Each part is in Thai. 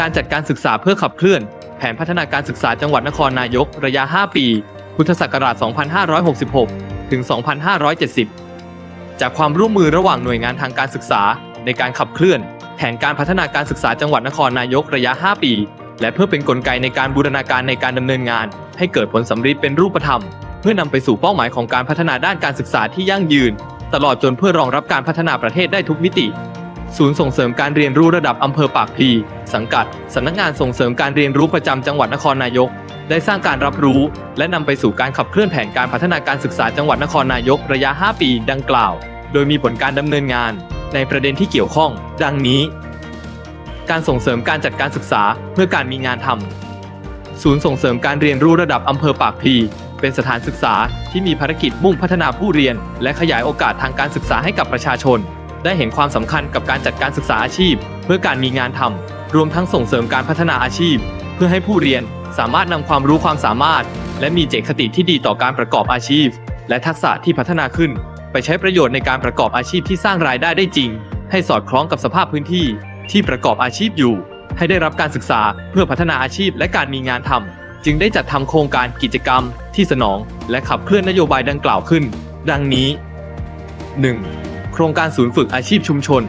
การจัดการศึกษาเพื่อขับเคลื่อน แผนพัฒนาการศึกษาจังหวัดนครนายก ระยะ 5 ปี พุทธศักราช 2566 ถึง 2570 จากความร่วมมือระหว่างหน่วยงานทางการศึกษา ในการขับเคลื่อน แผนการพัฒนาการศึกษาจังหวัดนครนายกระยะ 5 ปี และเพื่อเป็นนกลไกในการบูรณาการในการดำเนินงาน ให้เกิดผลสำเร็จเป็นรูปธรรม เพื่อนำไปสู่เป้าหมายของการพัฒนาด้านการศึกษาที่ยั่งยืน ตลอดจนเพื่อรองรับการพัฒนาประเทศได้ทุกมิติ ศูนย์ส่งเสริมการเรียนรู้ระดับอำเภอปากพลีสังกัดสำนักงานส่งเสริมการเรียนรู้ประจำจังหวัดนครนายก ได้สร้างการรับรู้ และนำไปสู่การขับเคลื่อนแผนการพัฒนาการศึกษาจังหวัดนครนายกระยะ 5 ปีดังกล่าว โดยมีผลการดำเนินงาน ในประเด็นที่เกี่ยวข้อง ดังนี้ การส่งเสริมการจัดการศึกษาเพื่อการมีงานทำศูนย์ส่งเสริมการเรียนรู้ระดับอำเภอปากพลี เป็นสถานศึกษาที่มีภารกิจมุ่งพัฒนาผู้เรียน และขยายโอกาสทางการศึกษาให้กับประชาชน ได้เห็นความสำคัญกับการจัดการศึกษาอาชีพ เพื่อการมีงานทำรวมทั้งส่งเสริมการพัฒนาอาชีพ เพื่อให้ผู้เรียนสามารถนำความรู้ความสามารถ และมีเจตคติที่ดีต่อการประกอบอาชีพ และทักษะที่พัฒนาขึ้น ไปใช้ประโยชน์ในการประกอบอาชีพที่สร้างรายได้ได้จริง ให้สอดคล้องกับสภาพพื้นที่ ที่ประกอบอาชีพอยู่ ให้ได้รับการศึกษาเพื่อพัฒนาอาชีพและการมีงานทำ จึงได้จัดทำโครงการกิจกรรมที่สนองและขับเคลื่อนนโยบายดังกล่าวขึ้น ดังนี้ 1. โครงการศูนย์ฝึกอาชีพชุมชน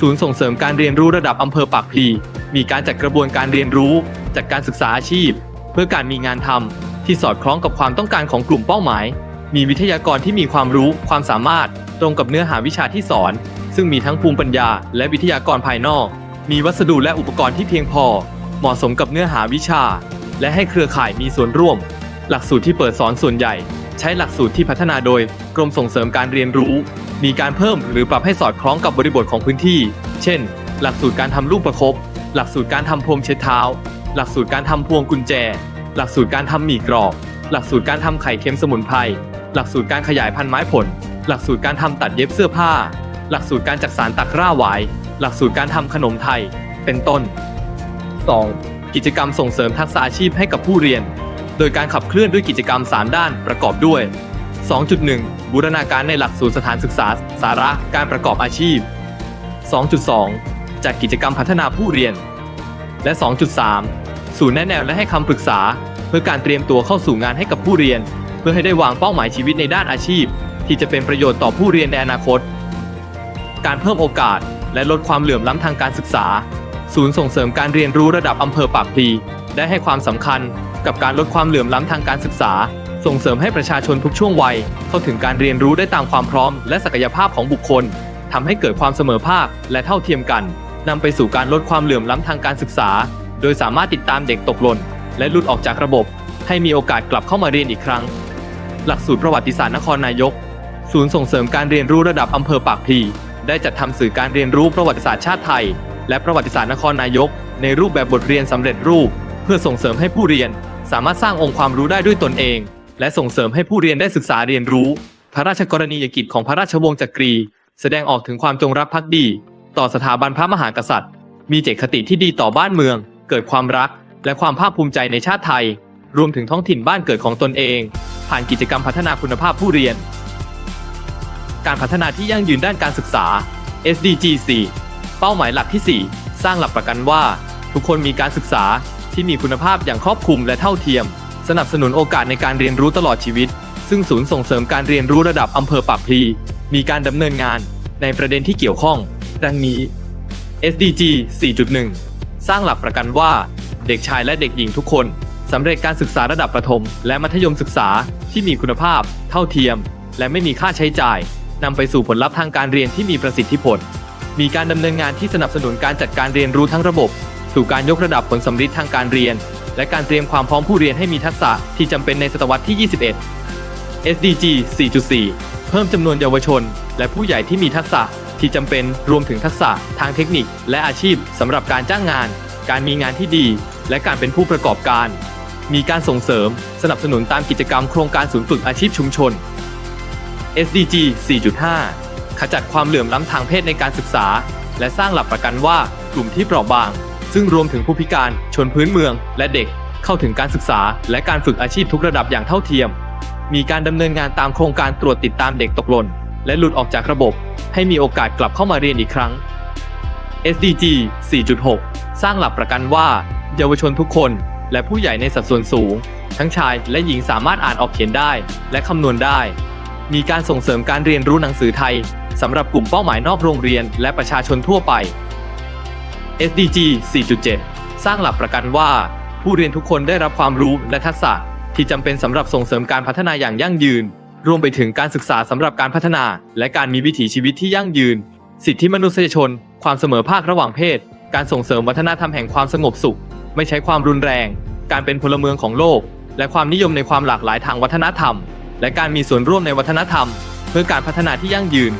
ศูนย์ส่งเสริมการเรียนรู้ระดับอำเภอปากพลีมีการจัดกระบวนการเรียนรู้จัดการศึกษาอาชีพ เพื่อการมีงานทำที่สอดคล้องกับความต้องการของกลุ่มเป้าหมาย มีวิทยากรที่มีความรู้ความสามารถตรงกับเนื้อหาวิชาที่สอน ซึ่งมีทั้งภูมิปัญญา และวิทยากรภายนอก มีวัสดุและอุปกรณ์ที่เพียงพอ เหมาะสมกับเนื้อหาวิชา และให้เครือข่ายมีส่วนร่วม หลักสูตรที่เปิดสอนส่วนใหญ่ ใช้หลักสูตรที่พัฒนาโดย กรมส่งเสริมการเรียนรู้ มีการเพิ่มหรือปรับให้สอดคล้องกับบริบทของพื้นที่ เช่น หลักสูตรการทำลูกประคบหลักสูตรการทำพรมเช็ดเท้า หลักสูตรการทำพวงกุญแจ หลักสูตรการทำหมี่กรอบ หลักสูตรการทำไข่เค็มสมุนไพร หลักสูตรการขยายพันธุ์ไม้ผล หลักสูตรการทำตัดเย็บเสื้อผ้า หลักสูตรการจักสารตักร่าหวาย หลักสูตรการทำขนมไทย เป็นต้น 2. กิจกรรมส่งเสริมทักษะอาชีพให้กับผู้เรียน โดยการขับเคลื่อนด้วยกิจกรรม 3 ด้านประกอบด้วย 2.1 บูรณาการในหลักสูตรสถานศึกษา สาระการประกอบอาชีพ 2.2จัดกิจกรรมพัฒนาผู้เรียน และ 2.3 ศูนย์แนะแนวและให้คำปรึกษา เพื่อการเตรียมตัวเข้าสู่งานให้กับผู้เรียน เพื่อให้ได้วางเป้าหมายชีวิตในด้านอาชีพ ที่จะเป็นประโยชน์ต่อผู้เรียนในอนาคต การเพิ่มโอกาสและลดความเหลื่อมล้ำทางการศึกษา ศูนย์ส่งเสริมการเรียนรู้ระดับอำเภอปากพลีได้ให้ความสำคัญกับการลดความเหลื่อมล้ำทางการศึกษา ส่งเสริมให้ประชาชนทุกช่วงวัย เข้าถึงการเรียนรู้ได้ตามความพร้อม และศักยภาพของบุคคลทำให้เกิดความเสมอภาคและเท่าเทียมกันนำไปสู่การลดความเหลื่อมล้ำทางการศึกษา โดยสามารถติดตามเด็กตกหล่นและหลุดออกจากระบบ ให้มีโอกาสกลับเข้ามาเรียนอีกครั้ง หลักสูตรประวัติศาสตร์นครนายก ศูนย์ส่งเสริมการเรียนรู้ระดับอำเภอปากพลีได้จัดทำสื่อการเรียนรู้ประวัติศาสตร์ชาติไทย และประวัติศาสตร์นครนายก ในรูปแบบบทเรียนสำเร็จรูป เพื่อส่งเสริมให้ผู้เรียน สามารถสร้างองค์ความรู้ได้ด้วยตนเอง และส่งเสริมให้ผู้เรียนได้ศึกษาเรียนรู้ พระราชกรณียกิจของพระราชวงศ์จักรี แสดงออกถึงความจงรักภักดี ต่อสถาบันพระมหากษัตริย์ มีเจตคติที่ดีต่อบ้านเมือง เกิดความรัก และความภาคภูมิใจในชาติไทย รวมถึงท้องถิ่นบ้านเกิดของตนเอง ผ่านกิจกรรมพัฒนาคุณภาพผู้เรียน การพัฒนาที่ยั่งยืนด้านการศึกษา SDG 4 เป้าหมายหลักที่ 4 สร้างหลักประกันว่า ทุกคนมีการศึกษาที่มีคุณภาพอย่างครอบคลุมและเท่าเทียม สนับสนุนโอกาสในการเรียนรู้ตลอดชีวิต ซึ่งศูนย์ส่งเสริมการเรียนรู้ระดับอำเภอปากพลีมีการดำเนินงานในประเด็นที่เกี่ยวข้อง ดังนี้ SDG 4.1 สร้างหลักประกันว่า เด็กชายและเด็กหญิงทุกคนสำเร็จการศึกษาระดับประถม และมัธยมศึกษาที่มีคุณภาพ เท่าเทียม และไม่มีค่าใช้จ่ายนำไปสู่ผลลัพธ์ทางการเรียนที่มีประสิทธิผล มีการดำเนินงานที่สนับสนุนการจัดการเรียนรู้ทั้งระบบ สู่การยกระดับผลสำฤทธิ์ทางการเรียน และการเตรียมความพร้อมผู้เรียนให้มีทักษะที่จำเป็นในศตวรรษที่ 21 SDG 4.4 เพิ่มจำนวนเยาวชน และผู้ใหญ่ที่มีทักษะที่จำเป็นรวมถึงทักษะทางเทคนิค และอาชีพสำหรับการจ้างงาน การมีงานที่ดี และการเป็นผู้ประกอบการ มีการส่งเสริม สนับสนุนตามกิจกรรมโครงการศูนย์ฝึกอาชีพชุมชน SDG 4.5 ขจัดความเหลื่อมล้ำทางเพศในการศึกษา และสร้างหลักประกันว่ากลุ่มที่เปราะบาง ซึ่งรวมถึงผู้พิการ ชนพื้นเมือง และเด็กเข้าถึงการศึกษา และการฝึกอาชีพทุกระดับอย่างเท่าเทียม มีการดำเนินงานตามโครงการตรวจติดตามเด็กตกหล่นและหลุดออกจากระบบ ให้มีโอกาสกลับเข้ามาเรียนอีกครั้ง SDG 4.6 สร้างหลักประกันว่า เยาวชนทุกคน และผู้ใหญ่ในสัดส่วนสูง ทั้งชายและหญิงสามารถอ่านออกเขียนได้ และคำนวณได้ มีการส่งเสริมการเรียนรู้หนังสือไทยสำหรับกลุ่มเป้าหมายนอกโรงเรียนและประชาชนทั่วไป SDG 4.7 สร้างหลักประกันว่า ผู้เรียนทุกคนได้รับความรู้และทักษะที่จำเป็นสำหรับส่งเสริมการพัฒนาอย่างยั่งยืน รวมไปถึงการศึกษาสำหรับการพัฒนา และการมีวิถีชีวิตที่ยั่งยืน สิทธิมนุษยชน ความเสมอภาคระหว่างเพศ การส่งเสริมวัฒนธรรมแห่งความสงบสุข ไม่ใช้ความรุนแรง การเป็นพลเมืองของโลก และความนิยมในความหลากหลายทางวัฒนธรรม และการมีส่วนร่วมในวัฒนธรรม เพื่อการพัฒนาที่ยั่งยืน